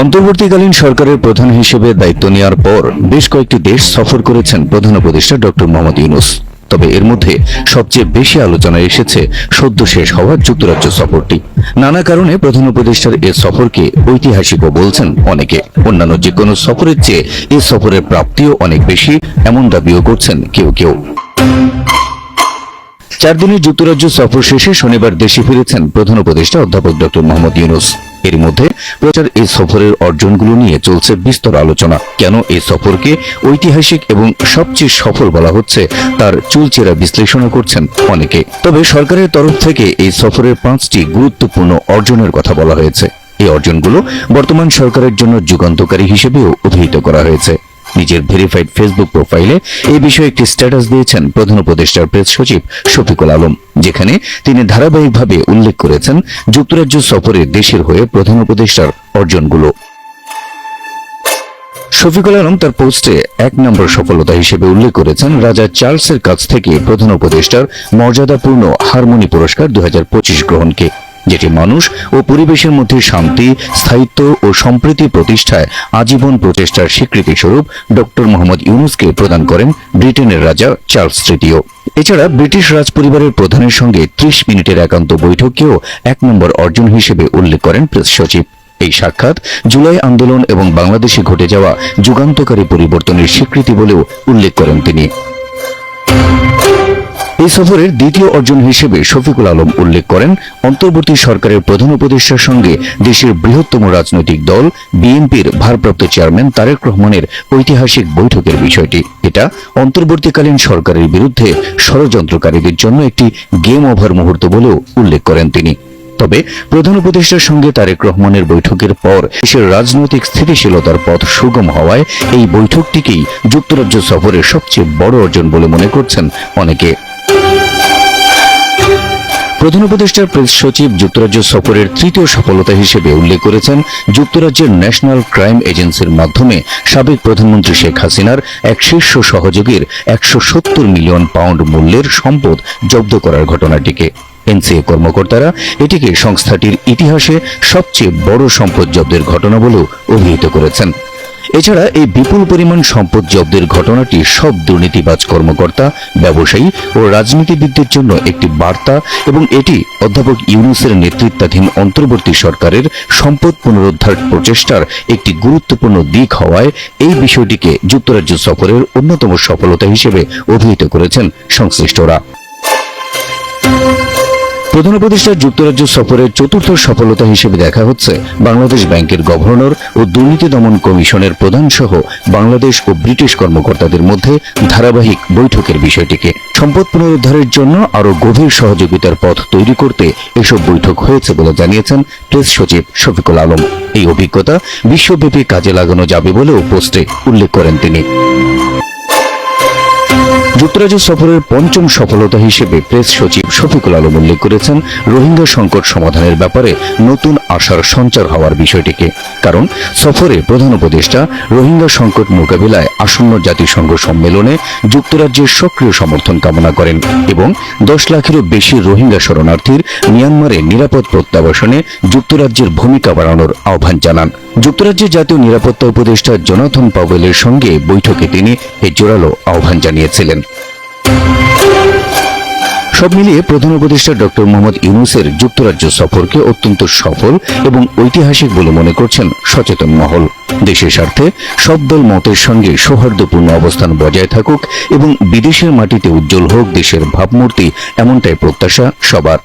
অন্তর্বর্তীকালীন সরকারের প্রধান হিসেবে দায়িত্ব নেওয়ার পর বেশ কয়েকটি দেশ সফর করেছেন প্রধান উপদেষ্টা ডক্টর মোহাম্মদ ইউনুস। তবে এর মধ্যে সবচেয়ে বেশি আলোচনায় এসেছে সদ্য শেষ হওয়া যুক্তরাজ্য সফরটি। নানা কারণে প্রধান উপদেষ্টার এ সফরকে ঐতিহাসিকও বলছেন অনেকে। অন্যান্য যে কোনো সফরের চেয়ে এ সফরের প্রাপ্তিও অনেক বেশি, এমন দাবিও করছেন কেউ কেউ। চার দিনের যুক্তরাজ্য সফর শেষে শনিবার দেশে ফিরেছেন প্রধান উপদেষ্টা অধ্যাপক ডক্টর মোহাম্মদ ইউনুস। এর মধ্যে প্রচার এই সফরের অর্জনগুলো নিয়ে চলছে বিস্তর আলোচনা। কেন এই সফরকে ঐতিহাসিক এবং সবচেয়ে সফল বলা হচ্ছে, তার চুলচেরা বিশ্লেষণও করছেন অনেকে। তবে সরকারের তরফ থেকে এই সফরের পাঁচটি গুরুত্বপূর্ণ অর্জনের কথা বলা হয়েছে। এই অর্জনগুলো বর্তমান সরকারের জন্য যুগান্তকারী হিসেবেও অভিহিত করা হয়েছে। নিজের ভেরিফাইড ফেসবুক প্রোফাইলে এই বিষয়ে একটি স্ট্যাটাস দিয়েছেন প্রধান উপদেষ্টার প্রেস সচিব শফিকুল আলম, যেখানে তিনি ধারাবাহিকভাবে উল্লেখ করেছেন যুক্তরাজ্য সফরে দেশের হয়ে প্রধান উপদেষ্টার অর্জনগুলো। শফিকুল আলম তার পোস্টে এক নম্বর সফলতা হিসেবে উল্লেখ করেছেন রাজা চার্লসের কাছ থেকে প্রধান উপদেষ্টার মর্যাদাপূর্ণ হারমোনি পুরস্কার দু হাজার পঁচিশ গ্রহণকে। যেটি মানুষ ও পরিবেশের মধ্যে শান্তি, স্থায়িত্ব ও সম্প্রীতি প্রতিষ্ঠায় আজীবন প্রচেষ্টার স্বীকৃতি স্বরূপ ডক্টর মোহাম্মদ ইউনুসকে প্রদান করেন ব্রিটেনের রাজা চার্লস তৃতীয়। এছাড়া ব্রিটিশ রাজপরিবারের প্রধানের সঙ্গে ত্রিশ মিনিটের একান্ত বৈঠককেও এক নম্বর অর্জন হিসেবে উল্লেখ করেন প্রেস সচিব। এই সাক্ষাৎ জুলাই আন্দোলন এবং বাংলাদেশে ঘটে যাওয়া যুগান্তকারী পরিবর্তনের স্বীকৃতি বলেও উল্লেখ করেন তিনি। এই সফরের দ্বিতীয় অর্জন হিসেবে শফিকুল আলম উল্লেখ করেন, অন্তর্বর্তী সরকারের প্রধান উপদেষ্টার সঙ্গে দেশের বৃহত্তম রাজনৈতিক দল, বিএনপির ভারপ্রাপ্ত চেয়ারম্যান তারেক রহমানের ঐতিহাসিক বৈঠকের বিষয়টি। এটা অন্তর্বর্তীকালীন সরকারের বিরুদ্ধে ষড়যন্ত্রকারীদের জন্য একটি গেম ওভার মুহূর্ত বলেও উল্লেখ করেন তিনি। তবে প্রধান উপদেষ্টার সঙ্গে তারেক রহমানের বৈঠকের পর দেশের রাজনৈতিক স্থিতিশীলতার পথ সুগম হওয়ায় এই বৈঠকটিকেই যুক্তরাজ্য সফরের সবচেয়ে বড় অর্জন বলে মনে করছেন অনেকে। প্রধান উপদেষ্টার প্রেস সচিব যুক্তরাজ্য সফরের তৃতীয় সফলতা হিসেবে উল্লেখ করেছেন যুক্তরাজ্যের ন্যাশনাল ক্রাইম এজেন্সির মাধ্যমে সাবেক প্রধানমন্ত্রী শেখ হাসিনার এক শীর্ষ সহযোগীর একশো সত্তর মিলিয়ন পাউন্ড মূল্যের সম্পদ জব্দ করার ঘটনাটিকে। এনসিএ কর্মকর্তারা এটিকে সংস্থাটির ইতিহাসে সবচেয়ে বড় সম্পদ জব্দের ঘটনা বলেও অভিহিত করেছেন। এছাড়া এই বিপুল পরিমাণ সম্পদ জব্দের ঘটনাটি সব দুর্নীতিবাজ কর্মকর্তা, ব্যবসায়ী ও রাজনীতিবিদদের জন্য একটি বার্তা এবং এটি অধ্যাপক ইউনুসের নেতৃত্বাধীন অন্তর্বর্তী সরকারের সম্পদ পুনরুদ্ধার প্রচেষ্টার একটি গুরুত্বপূর্ণ দিক হওয়ায় এই বিষয়টিকে যুক্তরাজ্য সফরের অন্যতম সফলতা হিসেবে অভিহিত করেছেন সংশ্লিষ্টরা। প্রধান উপদেষ্টা যুক্তরাজ্য সফরের চতুর্থ সফলতা হিসেবে দেখা হচ্ছে। বাংলাদেশ ব্যাংকের গভর্নর ও দুর্নীতি দমন কমিশনের প্রধান সহ বাংলাদেশ ও ব্রিটিশ কর্মকর্তাদের মধ্যে ধারাবাহিক বৈঠকের বিষয়টিকে। সম্পদ পুনরুদ্ধারের জন্য আরও গভীর সহযোগিতার পথ তৈরি করতে এসব বৈঠক হয়েছে বলে জানিয়েছেন প্রেস সচিব শফিকুল আলম। এই অভিজ্ঞতা বিশ্বব্যাপী কাজে লাগানো যাবে বলেও পোস্টে উল্লেখ করেন তিনি। যুক্তরাজ্য সফরের পঞ্চম সফলতা হিসেবে প্রেস সচিব শফিকুল আলম উল্লেখ করেছেন, রোহিঙ্গা সংকট সমাধানের ব্যাপারে নতুন আশার সঞ্চার হওয়ার বিষয়টিকে। কারণ, সফরে প্রধান উপদেষ্টা রোহিঙ্গা সংকট মোকাবিলায় আসন্ন জাতিসংঘ সম্মেলনে যুক্তরাজ্যের সক্রিয় সমর্থন কামনা করেন এবং দশ লাখেরও বেশি রোহিঙ্গা শরণার্থীর মিয়ানমারে নিরাপদ প্রত্যাবাসনে যুক্তরাজ্যের ভূমিকা বাড়ানোর আহ্বান জানান। যুক্তরাজ্যের জাতীয় নিরাপত্তা উপদেষ্টা জনাথন পাওয়েলের সঙ্গে বৈঠকে তিনি এই জোরালো আহ্বান জানিয়েছিলেন। সব মিলিয়ে প্রধান উপদেষ্টা ডক্টর মোহাম্মদ ইউনুসের যুক্তরাজ্য সফরকে অত্যন্ত সফল এবং ঐতিহাসিক বলে মনে করছেন সচেতন মহল। দেশের স্বার্থে সব দল মতের সঙ্গে সৌহার্দ্যপূর্ণ অবস্থান বজায় থাকুক এবং বিদেশের মাটিতে উজ্জ্বল হোক দেশের ভাবমূর্তি, এমনটাই প্রত্যাশা সবার।